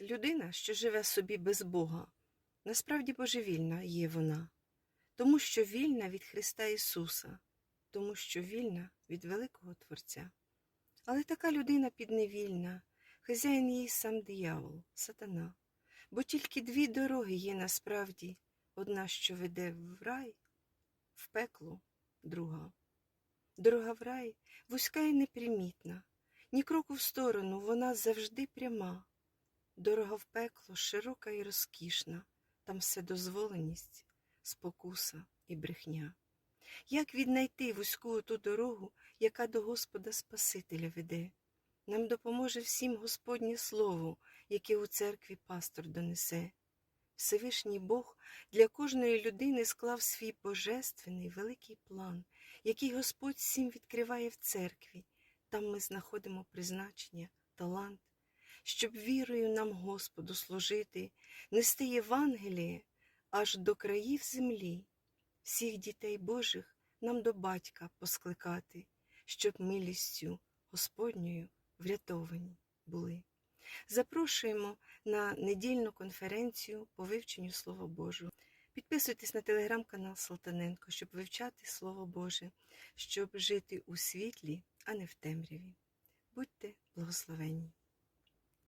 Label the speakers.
Speaker 1: Людина, що живе собі без Бога, насправді божевільна є вона, тому що вільна від Христа Ісуса, тому що вільна від великого Творця. Але така людина підневільна, хазяїн їй сам диявол, сатана, бо тільки дві дороги є насправді одна, що веде в рай, в пекло, друга. Дорога в рай вузька і непримітна, ні кроку в сторону вона завжди пряма. Дорога в пекло широка і розкішна, там вседозволеність, спокуса і брехня. Як віднайти вузьку ту дорогу, яка до Господа Спасителя веде? Нам допоможе всім Господнє Слово, яке у церкві пастор донесе. Всевишній Бог для кожної людини склав свій божественний великий план, який Господь всім відкриває в церкві. Там ми знаходимо призначення, талант, щоб вірою нам Господу служити, нести Євангеліє аж до країв землі, всіх дітей Божих нам до батька поскликати, щоб милістю Господньою врятовані були. Запрошуємо на недільну конференцію по вивченню Слова Божого. Підписуйтесь на телеграм-канал Салтаненко, щоб вивчати Слово Боже, щоб жити у світлі, а не в темряві. Будьте благословенні!